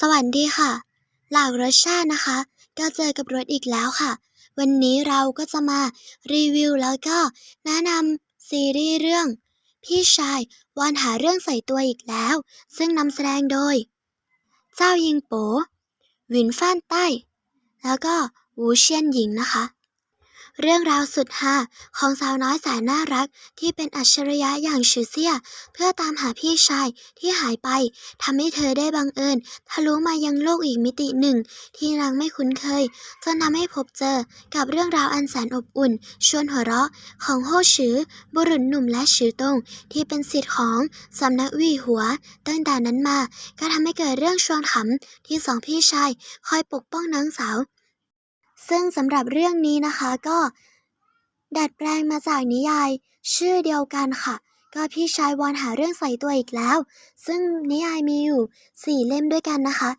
สวัสดีค่ะ หลากรสชาตินะคะ ก็เจอกับรถอีกแล้วค่ะ วันนี้เราก็จะมารีวิวแล้วก็แนะนำซีรีส์เรื่อง พี่ชายวอนหาเรื่องใส่ตัวอีกแล้ว ซึ่งนำแสดงโดย เจ้ายิงโปหวินฟ้านใต้ แล้วก็วูเชียนหญิงนะคะ เรื่องราวสุดฮาของสาวน้อยแสนน่ารักที่เป็นอัจฉริยะอย่างชือเซีย เพื่อตามหาพี่ชายที่หายไปทำให้เธอได้บังเอิญทะลุมายังโลกอีกมิติหนึ่ง ที่นางไม่คุ้นเคยจนทำให้พบเจอกับเรื่องราวอันแสนอบอุ่น ชวนหัวเราะของโฮชือ บุรุษหนุ่มและชือตงที่เป็นสิทธิ์ของสำนักวี่หัว ตั้งแต่นั้นมาก็ทำให้เกิดเรื่องชวนขำที่สองพี่ชายคอยปกป้องน้องสาว ซึ่งสำหรับเรื่องนี้นะคะก็ดัดแปลงมาจากนิยาย ชื่อเดียวกันค่ะ ก็พี่ชายวอนหาเรื่องใส่ตัวอีกแล้ว ซึ่งนิยายมีอยู่สี่เล่มด้วยกันนะคะ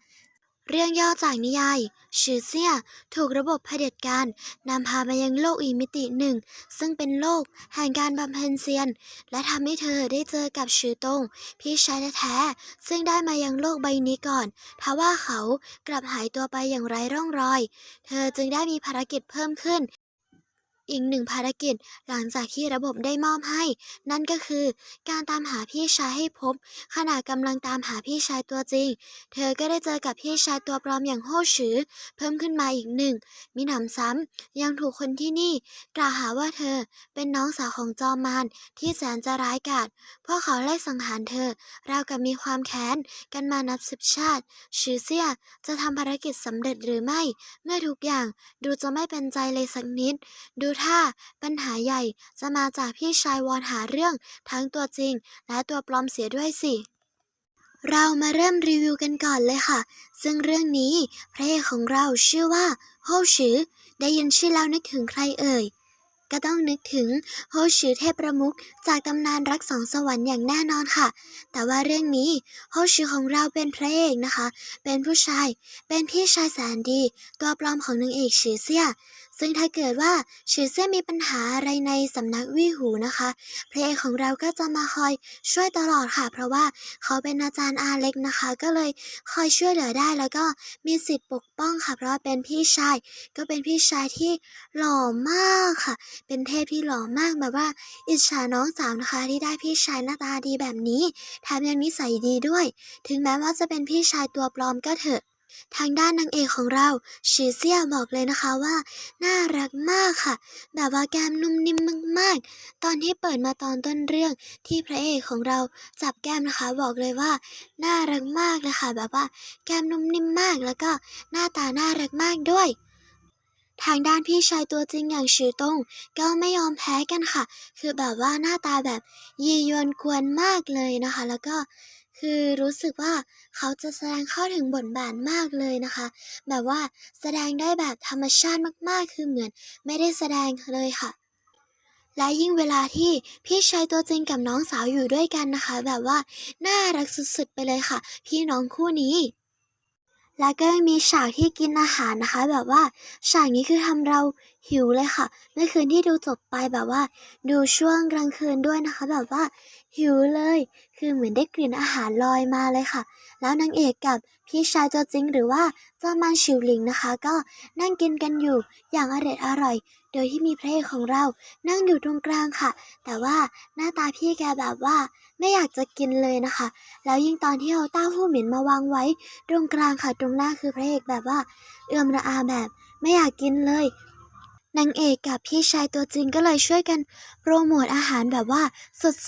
เรื่องย่อจากนิยายชื่อเซี่ยถูกระบบเผด็จการนำพามายังโลกอีกมิติหนึ่ง ซึ่งเป็นโลกแห่งการบำเพ็ญเซียน และทำให้เธอได้เจอกับชือตงพี่ชายแท้ๆซึ่งได้มายังโลกใบนี้ก่อนทว่าเขากลับหายตัวไปอย่างไร้ร่องรอย เธอจึงได้มีภารกิจเพิ่มขึ้น อีกหนึ่งภารกิจหลังจากที่ระบบได้มอบให้ นั่นก็คือการตามหาพี่ชายให้พบ ขณะกำลังตามหาพี่ชายตัวจริง เธอก็ได้เจอกับพี่ชายตัวปลอมอย่างโฮชือ เพิ่มขึ้นมาอีกหนึ่งมีหนำซ้ำยังถูกคนที่นี่ กล่าวหาว่าเธอเป็นน้องสาวของจอมมารที่แสนจะร้ายกาจพวกเขาไล่สังหารเธอราวกับมีความแค้นกันมานับสิบชาติชือเซียจะทำภารกิจสำเร็จหรือไม่ เมื่อทุกอย่างดูจะไม่เป็นใจเลยสักนิด ดูท่า ปัญหาใหญ่จะมาจากพี่ชายวอนหาเรื่องทั้งตัวจริง และตัวปลอมเสียด้วยสิเรามาเริ่มรีวิวกันก่อนเลยค่ะ ซึ่งเรื่องนี้พระเอกของเราชื่อว่าโฮชือ ได้ยินชื่อแล้วนึกถึงใครเอ่ย ก็ต้องนึกถึงโฮชือเทพประมุขจากตำนานรักสองสวรรค์อย่างแน่นอนค่ะ แต่ว่าเรื่องนี้โฮชือของเราเป็นพระเอกนะคะ เป็นผู้ชาย เป็นพี่ชายแสนดี ตัวปลอมของนางเอกชือเซี่ย ซึ่งถ้าเกิดว่าชือเซี่ยมีปัญหาอะไรในสำนักวี่หูนะคะพระเอกของเราก็จะมาคอยช่วยตลอดค่ะ เพราะว่าเขาเป็นอาจารย์อาเล็กนะคะ ก็เลยคอยช่วยเหลือได้แล้วก็มีสิทธิ์ปกป้องค่ะ เพราะว่าเป็นพี่ชาย ก็เป็นพี่ชายที่หล่อมากค่ะ เป็นเทพที่หล่อมากแบบว่า อิจฉาน้องสาวนะคะ ที่ได้พี่ชายหน้าตาดีแบบนี้แถมยังนิสัยดีด้วย ถึงแม้ว่าจะเป็นพี่ชายตัวปลอมก็เถอะ ทางด้านนางเอกของเราชีเซียบอกเลยนะคะว่า น่ารักมากค่ะ แบบว่าแก้มนุ่มนิ่มมากๆ ตอนที่เปิดมาตอนต้นเรื่องที่พระเอกของเราจับแก้มนะคะ บอกเลยว่า น่ารักมากเลยค่ะ แบบว่าแก้มนุ่มนิ่มมากแล้วก็หน้าตาน่ารักมากด้วยทางด้านพี่ชายตัวจริงอย่างชื่อตงก็ไม่ยอมแพ้กันค่ะ คือแบบว่าหน้าตาแบบยียวนกวนมากเลยนะคะ แล้วก็ คือรู้สึกว่าเขาจะแสดงเข้าถึงบทบาทมากเลยนะคะ แบบว่าแสดงได้แบบธรรมชาติมากๆ คือเหมือนไม่ได้แสดงเลยค่ะ และยิ่งเวลาที่พี่ชายตัวจริงกับน้องสาวอยู่ด้วยกันนะคะ แบบว่าน่ารักสุดๆไปเลยค่ะ พี่น้องคู่นี้แล้วก็ยังมีฉากที่กินอาหารนะคะ แบบว่าฉากนี้คือทำเรา หิวเลยค่ะเมื่อคืนที่ดูจบไปแบบว่า ดูช่วงกลางคืนด้วยนะคะ แบบว่า หิวเลย คือเหมือนได้กลิ่นอาหารลอยมาเลยค่ะ แล้วนางเอกกับพี่ชายตัวจริงหรือว่าเจ้ามานชิวหลิงนะคะ ก็นั่งกินกันอยู่อย่างอร่อยอร่อย โดยที่มีพระเอกของเรานั่งอยู่ตรงกลางค่ะ แต่ว่าหน้าตาพี่แกแบบว่า ไม่อยากจะกินเลยนะคะ แล้วยิ่งตอนที่เอาเต้าหู้เหม็นมาวางไว้ ตรงกลางค่ะตรงหน้าคือพระเอกแบบว่า เอื้อมระอาแบบ ไม่อยากกินเลย นางเอกกับพี่ชายตัวจริงก็เลยช่วยกันโปรโมทอาหารแบบว่า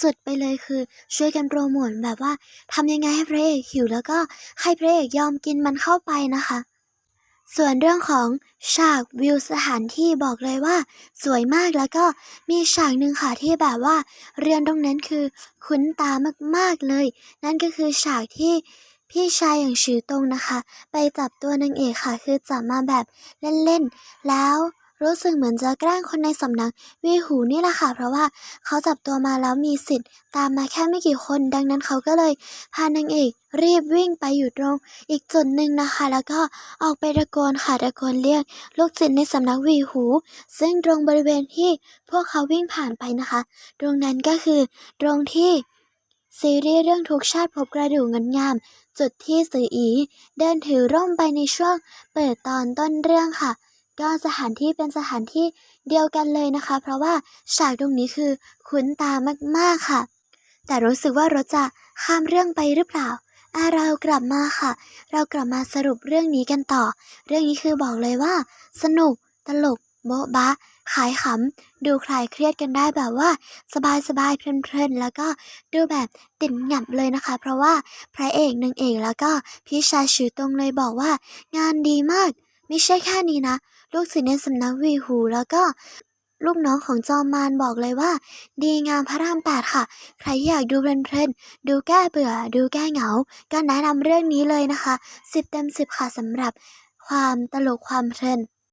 สุดๆไปเลยคือ ช่วยกันโปรโมทแบบว่าทำยังไงให้พระเอกหิวแล้วก็ให้พระเอกยอมกินมันเข้าไปนะคะ ส่วนเรื่องของฉากวิวสถานที่บอกเลยว่า สวยมากแล้วก็มีฉากหนึ่งค่ะที่แบบว่า เรือนตรงนั้นคือคุ้นตามากๆเลย นั่นก็คือฉากที่พี่ชายอย่างชื่อตรงนะคะ ไปจับตัวนางเอกค่ะ คือจับมาแบบเล่นๆแล้ว รู้สึกเหมือนจะแกล้งคนในสำนักวีหูนี่แหละค่ะ เพราะว่าเขาจับตัวมาแล้วมีสิทธิ์ ตามมาแค่ไม่กี่คน ดังนั้นเขาก็เลยพานางเอกรีบวิ่งไปอยู่ตรง อีกจุดหนึ่งนะคะ แล้วก็ออกไปตะโกนค่ะตะโกนเรียกลูกศิษย์ในสำนักวีหู ซึ่งตรงบริเวณที่พวกเขาวิ่งผ่านไปนะคะ ตรงนั้นก็คือตรงที่ซีรีส์เรื่องทุกชาติพบกระดูกเงินงาม จุดที่สืออี เดินถือร่มไปในช่วงเปิดตอนต้นเรื่องค่ะ ก็สถานที่เป็นสถานที่เดียวกันเลยนะคะ เพราะว่าฉากตรงนี้คือคุ้นตามากๆค่ะ แต่รู้สึกว่ารถจะข้ามเรื่องไปหรือเปล่าอะเรากลับมาค่ะ เรากลับมาสรุปเรื่องนี้กันต่อ เรื่องนี้คือบอกเลยว่า สนุก ตลก โบ๊ะบะขายขำ ดูคลายเครียดกันได้แบบว่า สบายๆเพลินๆ แล้วก็ดูแบบติดหงับเลยนะคะ เพราะว่าพระเอกนางเอกแล้วก็พี่ชายชื่อตรงเลยบอกว่างานดีมาก ไม่ใช่แค่นี้นะ ลูกศิษย์ในสำนักวีหูแล้วก็ลูกน้องของจอมมารบอกเลยว่า ดีงามพระรามแปดค่ะ ใครอยากดูเพลินๆดูแก้เบื่อ ดูแก้เหงา ก็แนะนำเรื่องนี้เลยนะคะสิบเต็มสิบค่ะสำหรับความตลกความเพลิน